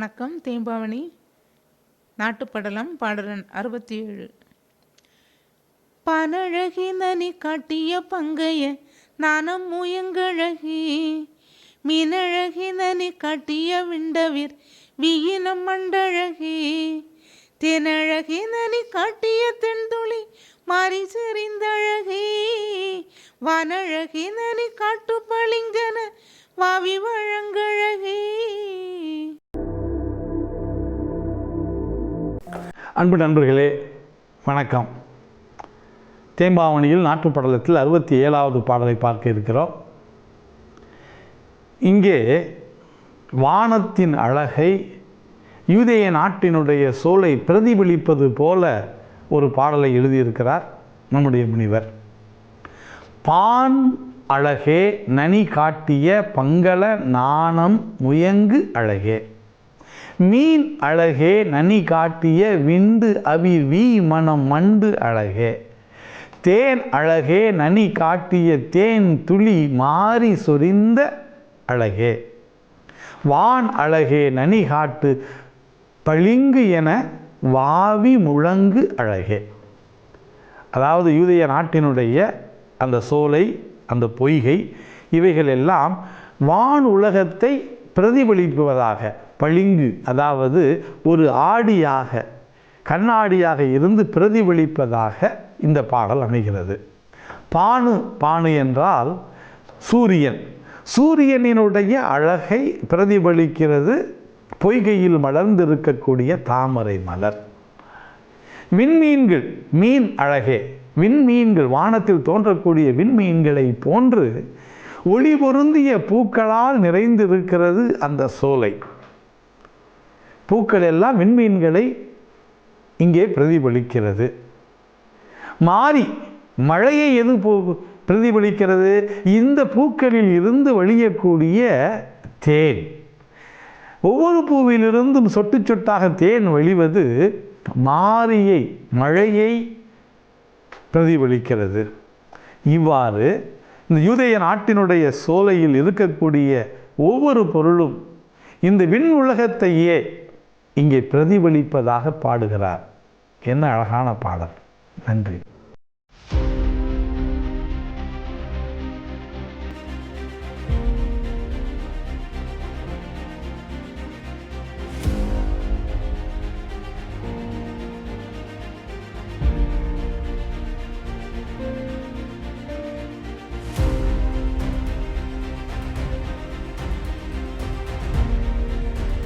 வணக்கம். தேம்பாவணி நாட்டுப்படலம் பாடலன் அறுபத்தி ஏழு பனழகி நனி காட்டிய பங்கைய நானம் முயங்கழகி மீனழகி நனி காட்டிய விண்டவிர் வீயினம் மண்டழகி தேனழகி நனி காட்டிய தென்துளி மாறி செறிந்தழகி வானழகி நனி காட்டு பளிங்கன வாவி அன்பு நண்பர்களே வணக்கம். தேம்பாவணியில் நாட்டுப்படலத்தில் அறுபத்தி ஏழாவது பாடலை பார்க்க இருக்கிறோம். இங்கே வானத்தின் அழகை யூதேய நாட்டினுடைய சோலை பிரதிபலிப்பது போல ஒரு பாடலை எழுதியிருக்கிறார் நம்முடைய முனிவர். பான் அழகே நனி காட்டிய பங்கள நாணம் முயங்கு அழகே. மீன் அழகே நனி காட்டிய விண்டு அவி வீ மனம் மண்டு அழகே. தேன் அழகே நனி காட்டிய தேன் துளி மாறி சொரிந்த அழகே. வான் அழகே நனி காட்டு பளிங்கு என வாவி முழங்கு அழகே. அதாவது யூதய நாட்டினுடைய அந்த சோலை அந்த பொய்கை இவைகள் எல்லாம் வான் உலகத்தை பிரதிபலிப்பதாக பளிங்கு அதாவது ஒரு ஆடியாக கண்ணாடியாக இருந்து பிரதிபலிப்பதாக இந்த பாடல் அமைகிறது. பானு பானு என்றால் சூரியன். சூரியனினுடைய அழகை பிரதிபலிக்கிறது பொய்கையில் மலர்ந்திருக்கக்கூடிய தாமரை மலர். விண்மீன்கள் மீன் அழகே. விண்மீன்கள் வானத்தில் தோன்றக்கூடிய விண்மீன்களை போன்று ஒளி பொருந்திய பூக்களால் நிறைந்திருக்கிறது அந்த சோலை. பூக்கள் எல்லாம் விண்மீன்களை இங்கே பிரதிபலிக்கிறது. மாறி மழையை எது பிரதிபலிக்கிறது? இந்த பூக்களில் இருந்து வழியக்கூடிய தேன். ஒவ்வொரு பூவிலிருந்தும் சொட்டு சொட்டாக தேன் வழிவது மாரியை மழையை பிரதிபலிக்கிறது. இவ்வாறு இந்த யூதய நாட்டினுடைய சோலையில் இருக்கக்கூடிய ஒவ்வொரு பொருளும் இந்த விண் உலகத்தையே இங்கே பிரதிபலிப்பதாக பாடுகிறார். என்ன அழகான பாடல். நன்றி.